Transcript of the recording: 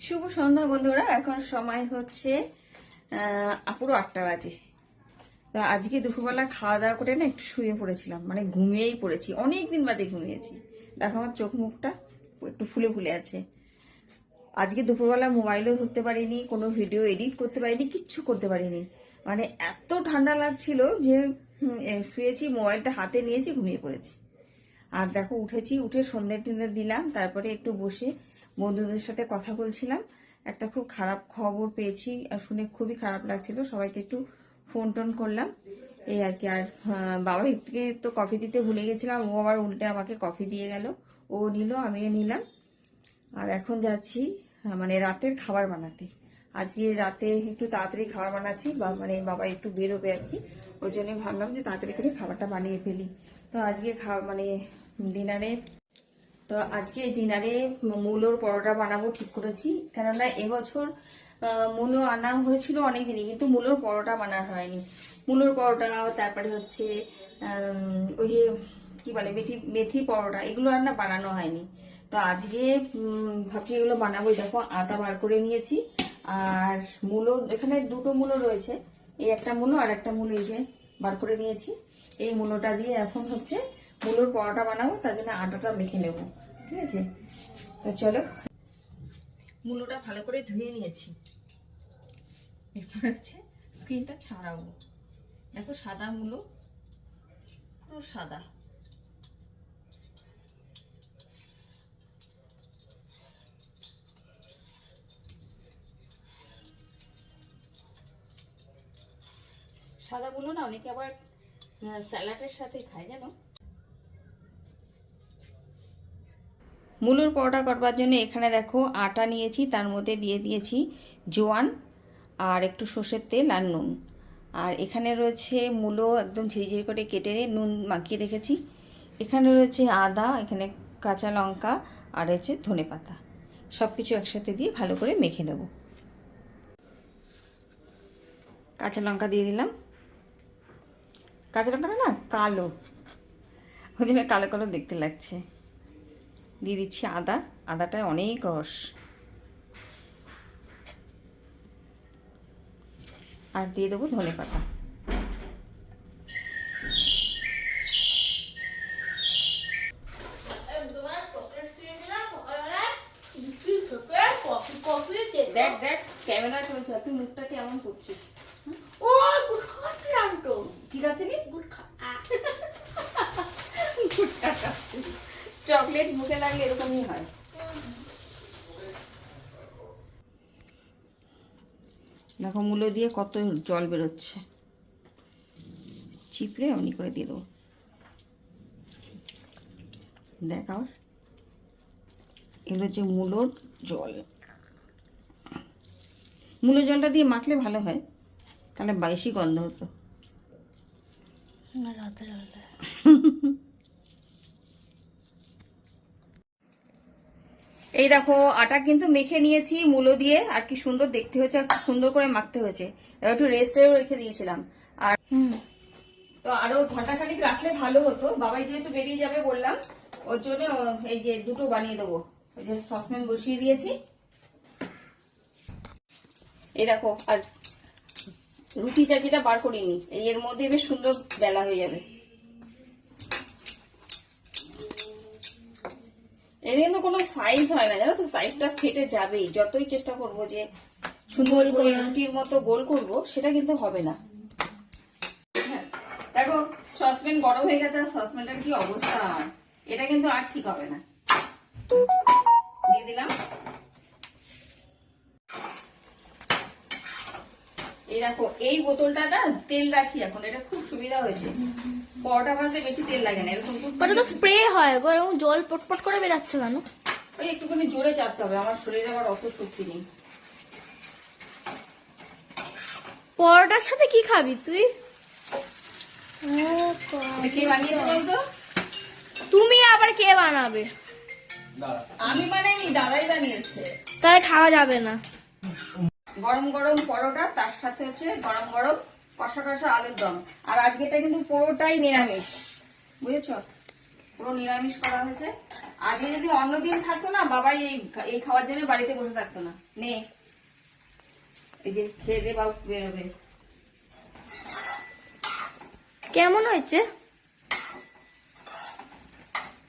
শুভ সন্ধ্যা বন্ধুরা এখন সময় হচ্ছে আহ, পুরো আটটা বাজে। তো আজকে দুপুরবেলা খাওয়া দাওয়া করে না একটু শুয়ে পড়েছিলাম মানে ঘুমিয়েই পড়েছি অনেক দিন বাদে ঘুমিয়েছি। দেখো আমার চোখ মুখটা একটু ফুলে ফুলে আছে। আজকে দুপুরবেলা মোবাইলও ধরতে পারিনি কোনো ভিডিও এডিট করতে পারিনি কিচ্ছু করতে পারিনি। মানে এত ঠান্ডা লাগছিল যে শুয়েছি মোবাইলটা হাতে নিয়েছি ঘুমিয়ে পড়েছি। আর দেখো, উঠেছি, উঠে সন্ধ্যে টন্ধে দিলাম, তারপরে একটু বসে বন্ধুদের সাথে কথা বলছিলাম। একটা খুব খারাপ খবর পেয়েছি, আর শুনে খুবই খারাপ লাগছিল, সবাইকে একটু ফোন টোন করলাম। এই আর কি, আর বাবাকে তো কফি দিতে ভুলে গেছিলাম, ও আবার উল্টে আমাকে কফি দিয়ে গেল। ও নিল, আমিও নিলাম। আর এখন যাচ্ছি মানে রাতের খাবার বানাতে। আজকে রাতে একটু তাড়াতাড়ি খাবার বানাচ্ছি, বা মানে বাবা একটু বেরোবে আর কি। ওই জন্য ভাবলাম যে তাড়াতাড়ি করে খাবারটা বানিয়ে ফেলি। তো আজকে খাওয়া মানে ডিনারে, তো আজকে ডিনারে মূলোর পরোটা বানাবো ঠিক করেছি। কেননা এবছর মূলো আনা হয়েছিল অনেকদিনই, কিন্তু মূলোর পরোটা বানানো হয়নি। মূলোর পরোটা, তারপরে হচ্ছে ওই যে কি বলে, মেথি মেথি পরোটা, এগুলো আর না বানানো হয়নি। তো আজকে ভাবছি এগুলো বানাবো। দেখো, আটা বার করে নিয়েছি। আর মূলো এখানে দুটো মূলো রয়েছে। এই একটা মূলো আর একটা মূলো এই যে বার করে নিয়েছি। এই মূলোটা দিয়ে এখন হচ্ছে মূলোর পরোটা বানাবো, তার জন্য আটাটা মেখে নেব। ঠিক আছে? তো চলো। মূলোটা ভালো করে ধুয়ে নিয়েছি। এরপর হচ্ছে স্কিনটা ছাড়াবো। দেখো সাদা মূলো, পুরো সাদা। সাদা মূলো না অনেকে আবার স্যালাডের সাথে খায় জানো? মূলোর পরোটা করবার জন্য এখানে দেখো আটা নিয়েছি, তার মধ্যে দিয়ে দিয়েছি জোয়ান আর একটু সর্ষের তেল আর নুন। আর এখানে রয়েছে মূলো একদম ঝিরিঝিরি করে কেটে নুন মাখিয়ে রেখেছি। এখানে রয়েছে আদা, এখানে কাঁচা লঙ্কা আর হচ্ছে ধনে পাতা। সব কিছু একসাথে দিয়ে ভালো করে মেখে নেব। কাঁচা লঙ্কা দিয়ে দিলাম। কাঁচা লঙ্কাটা না কালো। ওই জন্য কালো কালো দেখতে লাগছে। দিয়ে দিচ্ছি আদা। আদাটায় অনেক রস। আর দিয়ে দেবো ধনে পাতা। দেখ দেখ ক্যামেরা চলছে তুই মুখটা কেমন করছিস? কি খাচ্ছিলি গুটখা খাচ্ছি। চকলেট মুখে লাগলে এরকমই হয়। দেখো মূলো দিয়ে কত জল বেরোচ্ছে। চিপড়ে এমনি করে দিয়ে দেবো। দেখ আবার এগুলো হচ্ছে মূলোর জল। মূলো জলটা দিয়ে মাখলে ভালো হয়। তাহলে বেশি গন্ধ হতো। এই দেখো আটা কিন্তু মেখে নিয়েছি মূলো দিয়ে। আর কি সুন্দর দেখতে হয়েছে আর সুন্দর করে মাখতে হয়েছে। এবার একটু রেস্টেও রেখে দিয়েছিলাম। আর তো আরও ঘণ্টা খানিক রাখলে ভালো হতো। বাবাই যেহেতু বেরিয়ে যাবে বললাম ওর জন্য এই যে দুটো বানিয়ে দেবো। ওই যে সসপ্যান বসিয়ে দিয়েছি। এই দেখো আর রুটি চাকিটা বার করিনি। এর মধ্যে বেশ সুন্দর বেলা হয়ে যাবে। এর কিন্তু কোনো সাইজ হয় না জানো তো? সাইজটা ফেটে যাবেই। যতই চেষ্টা করব যে সুন্দর করে রুটির মতো গোল করব সেটা কিন্তু হবে না। হ্যাঁ, দেখো সসপ্যান গরম হয়ে গেছে আর সসপ্যানটার কি অবস্থা? আমার এটা কিন্তু আর ঠিক হবে না। দেখো এই বোতলটা না তেল রাখি এখন এটা খুব সুবিধা হয়েছে। পরোটা ভাজতে বেশি তেল লাগে না এরকম ওটা তো স্প্রে হয় গো এরকম জল পটপট করে বেরাচ্ছে কেন? ওই একটুখানি জোরে চাপতে হবে আমার শরীরে আবার অত শক্তি নেই। পরোটার সাথে কি খাবি তুই? কে বানিয়েছে বলতো? তুমি আবার কে বানাবে? আমি বানাইনি দাদাই বানিয়েছে। তাহলে খাওয়া যাবে না। গরম গরম পরোটা, তার সাথে হচ্ছে গরম গরম কষা কষা আলুর দম। আর আজকেটা কিন্তু পুরোটাই নিরামিষ। বুঝেছ? পুরো নিরামিষ করা হয়েছে। আজকে যদি অন্য দিন থাকতো না, বাবাই এই এই খাওয়ার জন্য বাড়িতে বসে থাকতো না। নে। এই যে খেয়ে দে, বাবু, বেরোবে। কেমন হয়েছে?